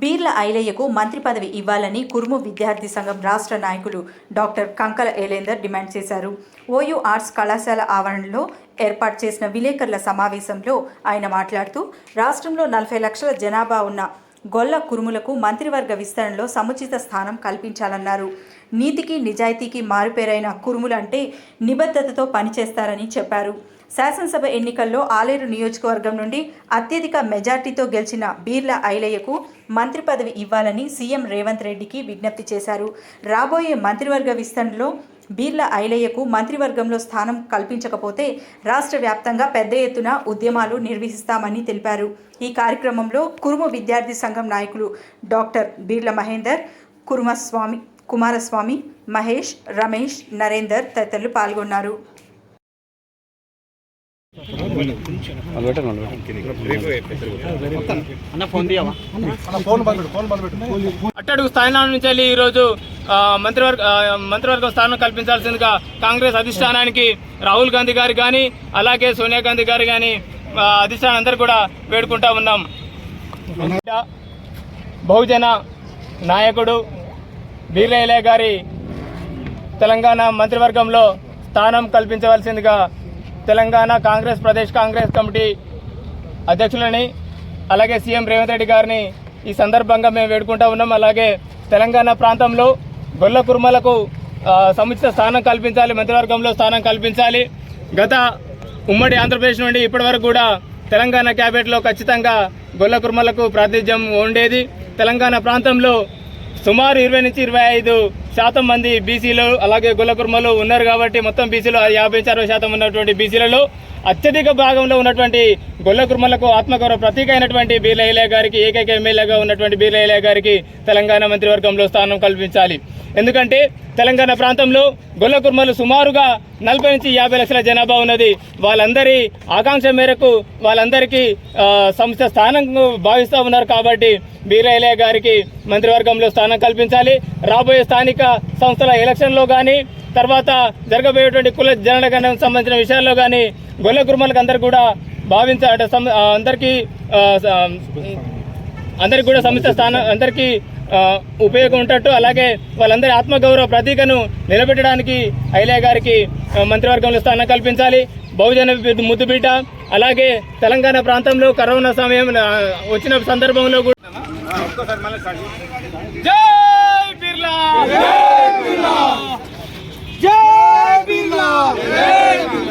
బీర్ల ఐలయ్యకు మంత్రి పదవి ఇవ్వాలని కురుము విద్యార్థి సంఘం రాష్ట్ర నాయకులు డాక్టర్ కంకల ఏలేందర్ డిమాండ్ చేశారు. ఓయూ ఆర్ట్స్ కళాశాల ఆవరణలో ఏర్పాటు చేసిన విలేకరుల సమావేశంలో ఆయన మాట్లాడుతూ రాష్ట్రంలో నలభై లక్షల జనాభా ఉన్న గొల్ల కురుములకు మంత్రివర్గ విస్తరణలో సముచిత స్థానం కల్పించాలన్నారు. నీతికి నిజాయితీకి మారుపేరైన కురుములంటే నిబద్ధతతో పనిచేస్తారని చెప్పారు. శాసనసభ ఎన్నికల్లో ఆలేరు నియోజకవర్గం నుండి అత్యధిక మెజార్టీతో గెలిచిన బీర్ల ఐలయ్యకు మంత్రి పదవి ఇవ్వాలని సీఎం రేవంత్ రెడ్డికి విజ్ఞప్తి చేశారు. రాబోయే మంత్రివర్గ విస్తరణలో బీర్ల ఐలయ్యకు మంత్రివర్గంలో స్థానం కల్పించకపోతే రాష్ట్ర వ్యాప్తంగా పెద్ద ఎత్తున ఉద్యమాలు నిర్వహిస్తామని తెలిపారు. ఈ కార్యక్రమంలో కురుము విద్యార్థి సంఘం నాయకులు డాక్టర్ బీర్ల మహేందర్ కురుమస్వామి కుమారస్వామి మహేష్ రమేష్ నరేందర్ తదితరులు పాల్గొన్నారు. అట్టడుగు స్థాయిలో నుంచి వెళ్ళి ఈరోజు ఆ, మంత్రివర్గ మంత్రివర్గం స్థానం కల్పించాల్సిందిగా కాంగ్రెస్ అధిష్టానానికి రాహుల్ గాంధీ గారు కానీ అలాగే సోనియా గాంధీ గారు కానీ అధిష్టానం అందరూ కూడా వేడుకుంటా ఉన్నాం. బహుజన నాయకుడు బీర్లయ్య గారి తెలంగాణ మంత్రివర్గంలో స్థానం కల్పించవలసిందిగా తెలంగాణ కాంగ్రెస్ ప్రదేశ్ కాంగ్రెస్ కమిటీ అధ్యక్షులని అలాగే సీఎం రేవంత్ రెడ్డి గారిని ఈ సందర్భంగా మేము వేడుకుంటా ఉన్నాం. అలాగే తెలంగాణ ప్రాంతంలో గొల్ల కుర్మలకు సముచిత స్థానం కల్పించాలి మంత్రివర్గంలో స్థానం కల్పించాలి. గత ఉమ్మడి ఆంధ్రప్రదేశ్ నుండి ఇప్పటివరకు కూడా తెలంగాణ క్యాబినెట్లో ఖచ్చితంగా గొల్ల కుర్మలకు ప్రాతినిధ్యం ఉండేది. తెలంగాణ ప్రాంతంలో సుమారు ఇరవై నుంచి ఇరవై ఐదు శాతం మంది బీసీలు అలాగే గులకుర్మలు ఉన్నారు కాబట్టి మొత్తం బీసీలు యాభై నుంచి అరవై శాతం ఉన్నటువంటి బీసీలలో అత్యధిక భాగంలో ఉన్నటువంటి గొల్లకుర్మలకు ఆత్మగౌరవ ప్రతీక అయినటువంటి బీర్లయ్య గారికి ఏకైక ఎమ్మెల్యేగా ఉన్నటువంటి బీర్లయ్య గారికి తెలంగాణ మంత్రివర్గంలో స్థానం కల్పించాలి. ఎందుకంటే తెలంగాణ ప్రాంతంలో గొల్లకుర్మలు సుమారుగా నలభై నుంచి యాభై లక్షల జనాభా ఉన్నది. వాళ్ళందరి ఆకాంక్ష మేరకు వాళ్ళందరికీ సంస్థ స్థానం భావిస్తూ ఉన్నారు కాబట్టి బీరయ్య గారికి మంత్రివర్గంలో స్థానం కల్పించాలి. రాబోయే స్థానిక సంస్థల ఎలక్షన్లో కానీ తర్వాత జరగబోయేటువంటి కుల జనగణనకు సంబంధించిన విషయాల్లో కానీ గొల్ల కుర్మలకు అందరు కూడా భావించ అందరికీ అందరికి కూడా సమిత స్థానం అందరికీ ఉపయోగం ఉంటట్టు అలాగే వాళ్ళందరి ఆత్మగౌరవ ప్రతీకను నిలబెట్టడానికి ఐలయ్య గారికి మంత్రివర్గంలో స్థానం కల్పించాలి. బహుజన బి- ముద్దు బిడ్డ అలాగే తెలంగాణ ప్రాంతంలో కరోనా సమయం వచ్చిన సందర్భంలో కూడా జై బిర్లా! జై బిర్లా!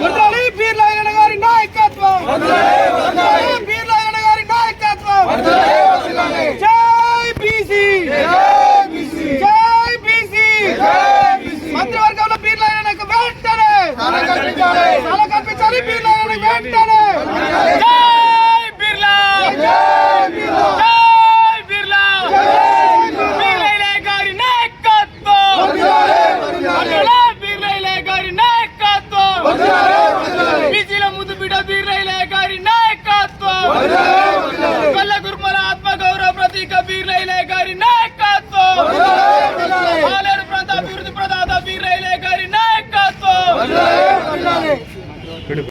వర్ధాలి బిర్లా ఆయన గారి నాయకత్వం! వర్ధాలి బిర్లా ఆయన గారి నాయకత్వం! వర్ధాలి జై బీసీ! జై బీసీ! జై బీసీ జై బీసీ మంత్రివర్గంలో బిర్లా ఆయనకు వెంటనే! స్థానం బిర్లా వెంటనే!